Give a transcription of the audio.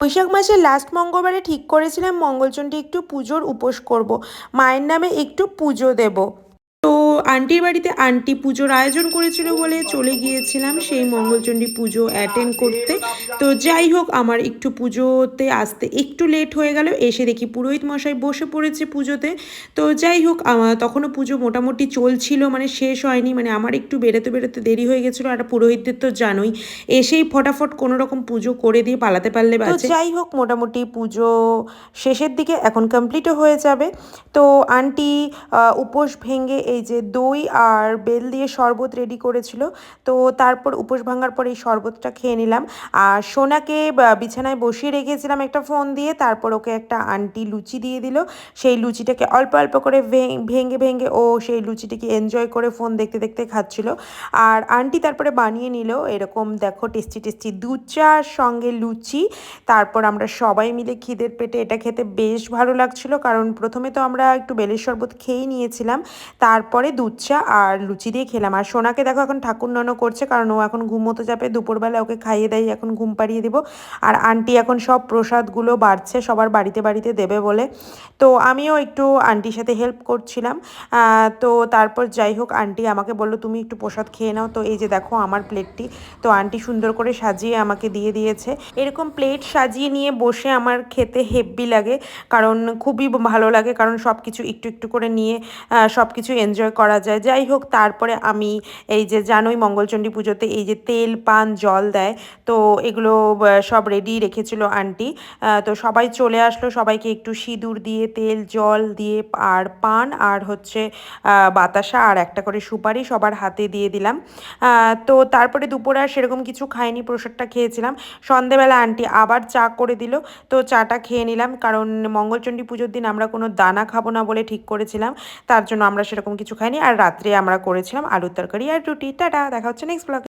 বৈশাখ মাসের লাস্ট মঙ্গলবারে ঠিক করেছিলাম, মঙ্গলচণ্ডী একটু পুজোর উপোস করব। মায়ের নামে একটু পুজো দেব আন্টির বাড়িতে আন্টি পুজোর আয়োজন করেছিল বলে চলে গিয়েছিলাম। সেই মঙ্গলচণ্ডী পুজো অ্যাটেন্ড করতে। তো যাই হোক আমার একটু পুজোতে আসতে একটু লেট হয়ে গেল। এসে দেখি পুরোহিত মশাই বসে পড়েছে পুজোতে। তো যাই হোক আমার তখনও পুজো মোটামুটি চলছিল মানে শেষ হয়নি মানে আমার একটু বেরোতে বেরোতে দেরি হয়ে গেছিল। আর পুরোহিতদের তো জানোই এসেই ফটাফট কোনো রকম পুজো করে দিয়ে পালাতে পারলে বাঁচে। যাই হোক মোটামুটি পুজো শেষের দিকে এখন কমপ্লিটও হয়ে যাবে। তো আন্টি উপোস ভেঙে এই যে দই আর বেল দিয়ে শরবত রেডি করেছিল। তো তারপর উপোস ভাঙার পর এই শরবতটা খেয়ে নিলাম। আর সোনাকে বিছানায় বসিয়ে রেখেছিলাম একটা ফোন দিয়ে। তারপর ওকে একটা আন্টি লুচি দিয়ে দিল। সেই লুচিটাকে অল্প অল্প করে ভেঙে ভেঙে ও সেই লুচিটাকে এনজয় করে ফোন দেখতে দেখতে খাচ্ছিল। আর আন্টি তারপরে বানিয়ে নিল এরকম দেখো টেস্টি টেস্টি দুধ চার সঙ্গে লুচি। তারপর আমরা সবাই মিলে খিদের পেটে এটা খেতে বেশ ভালো লাগছিল। কারণ প্রথমে তো আমরা একটু বেলের শরবত খেয়েই নিয়েছিলাম। তারপরে দুধ চা আর লুচি দিয়ে খেলাম। আর সোনাকে দেখো এখন ঠাকুর নন করছে, কারণ ও এখন ঘুমোতে যাবে। দুপুরবেলা ওকে খাইয়ে দেয়, এখন ঘুম পাড়িয়ে দেবো। আর আন্টি এখন সব প্রসাদগুলো বাড়ছে, সবার বাড়িতে বাড়িতে দেবে বলে। তো আমিও একটু আন্টির সাথে হেল্প করছিলাম। তো তারপর যাই হোক, আন্টি আমাকে বলল, তুমি একটু প্রসাদ খেয়ে নাও। তো এই যে দেখো আমার প্লেটটি তো আন্টি সুন্দর করে সাজিয়ে আমাকে দিয়ে দিয়েছে। এরকম প্লেট সাজিয়ে নিয়ে বসে আমার খেতে হেব্বি লাগে, কারণ খুবই ভালো লাগে, কারণ সব কিছু একটু একটু করে নিয়ে সব কিছু এনজয় করা যায়। যাই হোক, তারপরে আমি এই যে জানোই মঙ্গলচণ্ডী পুজোতে এই যে তেল, পান, জল দেয়, তো এগুলো সব রেডি রেখেছিল আন্টি তো সবাই চলে আসলো, সবাইকে একটু সিঁদুর দিয়ে, তেল, জল দিয়ে, আর পান, আর হচ্ছে বাতাসা, আর একটা করে সুপারি সবার হাতে দিয়ে দিলাম। তো তারপরে দুপুরে আর সেরকম কিছু খাইনি, প্রসাদটা খেয়েছিলাম। সন্ধেবেলা আন্টি আবার চা করে দিল, তো চাটা খেয়ে নিলাম, কারণ মঙ্গলচণ্ডী পুজোর দিন আমরা কোনো দানা খাব না বলে ঠিক করেছিলাম, তার জন্য আমরা সেরকম কিছু খাইনি। আর রাত্রে আমরা করেছিলাম আলুর তরকারি আর রুটি। টাটা দেখা হচ্ছে নেক্সট ব্লগে